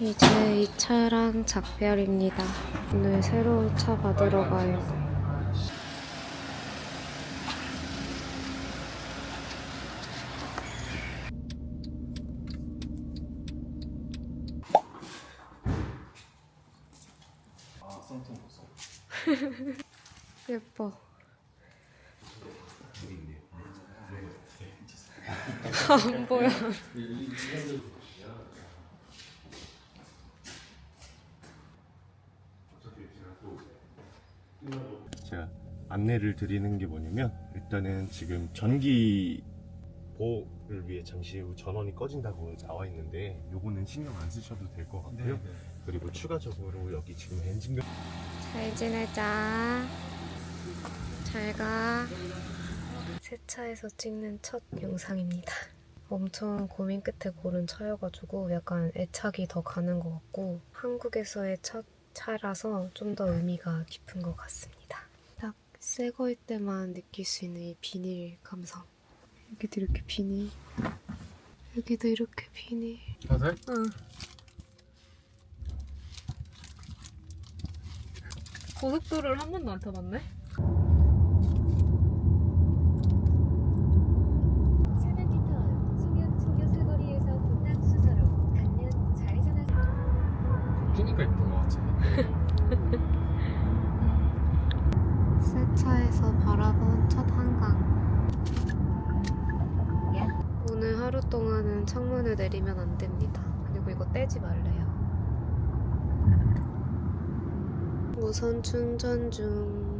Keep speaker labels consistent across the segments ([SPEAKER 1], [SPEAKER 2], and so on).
[SPEAKER 1] 이제 이 차랑 작별입니다. 오늘 새로운 차 받으러 가요. 예뻐. 안 보여.
[SPEAKER 2] 제가 안내를 드리는 게 뭐냐면 일단은 지금 전기 보호를 위해 잠시 후 전원이 꺼진다고 나와 있는데 요거는 신경 안 쓰셔도 될 것 같고요. 그리고 추가적으로 여기 지금 엔진
[SPEAKER 1] 면잘 지내자. 잘 가. 세차에서 찍는 첫 영상입니다. 엄청 고민 끝에 고른 차여가지고 약간 애착이 더 가는 것 같고 한국에서의 첫 차라서 좀 더 의미가 깊은 것 같습니다. 딱새 거일 때만 느낄 수 있는 이 비닐 감성. 여기도 이렇게 비닐. 여기도 이렇게 비닐.
[SPEAKER 2] 맞아요?
[SPEAKER 1] 응. 고속도로를 한 번도 안 타봤네?
[SPEAKER 3] 수면 충교 사거리에서 분당 수서로 반면 좌회전하세요.
[SPEAKER 2] 끼니가 있던 것 같아.
[SPEAKER 1] 새 차에서 바라본 첫 한강. 오늘 하루 동안은 창문을 내리면 안 됩니다. 그리고 이거 떼지 말래요. 무선 충전 중.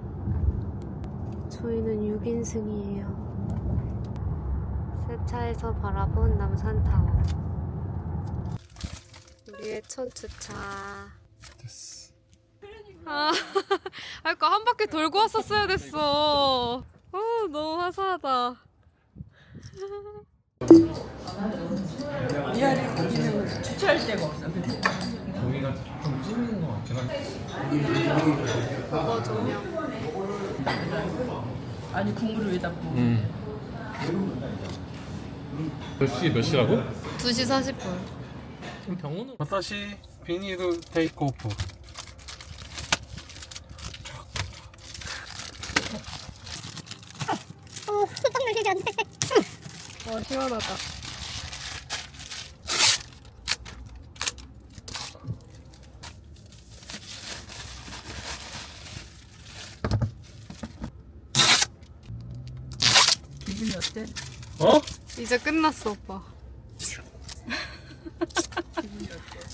[SPEAKER 1] 저희는 6인승이에요. 새 차에서 바라본 남산타워. 우리의 첫 주차.
[SPEAKER 2] 됐어.
[SPEAKER 1] 아, 아까 한 바퀴 돌고 왔었어야 됐어. 어, 너무 화사하다.
[SPEAKER 4] 미안해 거기는 주차할 데가 없어.
[SPEAKER 2] 거기가 좀 찜인 것 같긴 한데.
[SPEAKER 1] 먹어 조명.
[SPEAKER 4] 아니 국물을 왜 닦고?
[SPEAKER 2] 음. 몇 시, 몇 시라고?
[SPEAKER 1] 2시 40분.
[SPEAKER 2] 그럼 병원은? 다시 비닐도 테이크 오프.
[SPEAKER 1] 와, 시원하다.
[SPEAKER 4] 기분이 어때?
[SPEAKER 2] 어?
[SPEAKER 1] 이제 끝났어, 오빠.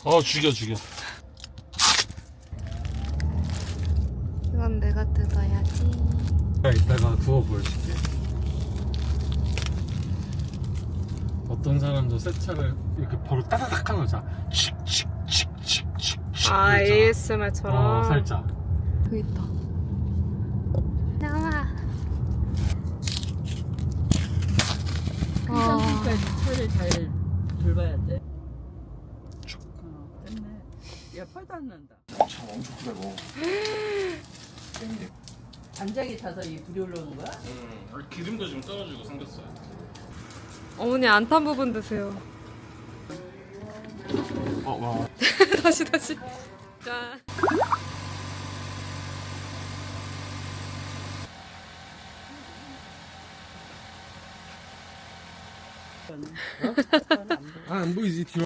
[SPEAKER 2] 어, 죽여, 죽여.
[SPEAKER 1] 이건 내가 뜯어야지.
[SPEAKER 2] 자, 이따가 구워 보여줄게. 어떤 사람도 새 차를 이렇게 바로 따다닥 하는 거잖아. 칙칙칙칙칙칙.
[SPEAKER 1] 아, ASMR처럼.
[SPEAKER 2] 어, 살짝.
[SPEAKER 1] 여기 있다. 나와. 와.
[SPEAKER 4] 상품까지 차를 잘 돌봐야 돼. 어, 됐네. 야 펄도 안 난다.
[SPEAKER 2] 차 엄청 크다고.
[SPEAKER 4] 간장이 타서 이 불이 올라오는 거야?
[SPEAKER 2] 음, 기름도 좀 떨어지고 생겼어요.
[SPEAKER 1] 어머니 안 탄 부분 드세요.
[SPEAKER 2] 어, 와.
[SPEAKER 1] 다시, 다시. 짠.
[SPEAKER 2] 아, 안 보이지, 뒤로.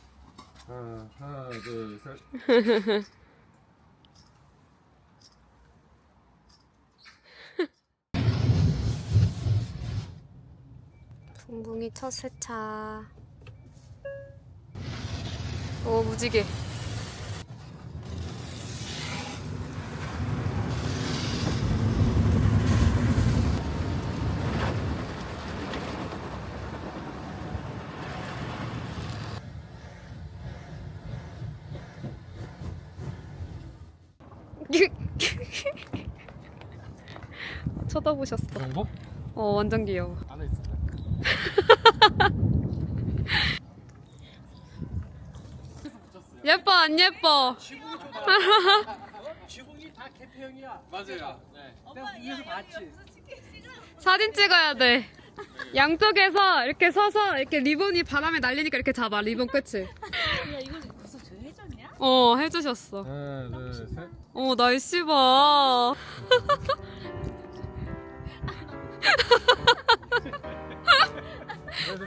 [SPEAKER 2] 하나, 하나, 둘, 셋.
[SPEAKER 1] 붕붕이 첫 세차. 오, 무지개. 쳐다보셨어.
[SPEAKER 2] 정보?
[SPEAKER 1] 어, 완전 귀여워.
[SPEAKER 2] 안에 있어.
[SPEAKER 1] 예뻐, 안 예뻐?
[SPEAKER 5] 지붕이 다 개폐형이야. 맞아요. 네. 내가 위에서 봤지.
[SPEAKER 1] 사진 찍어야 돼. 양쪽에서 이렇게 서서 이렇게 리본이 바람에 날리니까 이렇게 잡아, 리본 끝을.
[SPEAKER 6] 어, 해주셨어.
[SPEAKER 2] 하나, 둘, 셋.
[SPEAKER 6] 어, 날씨 봐. 어. 그래도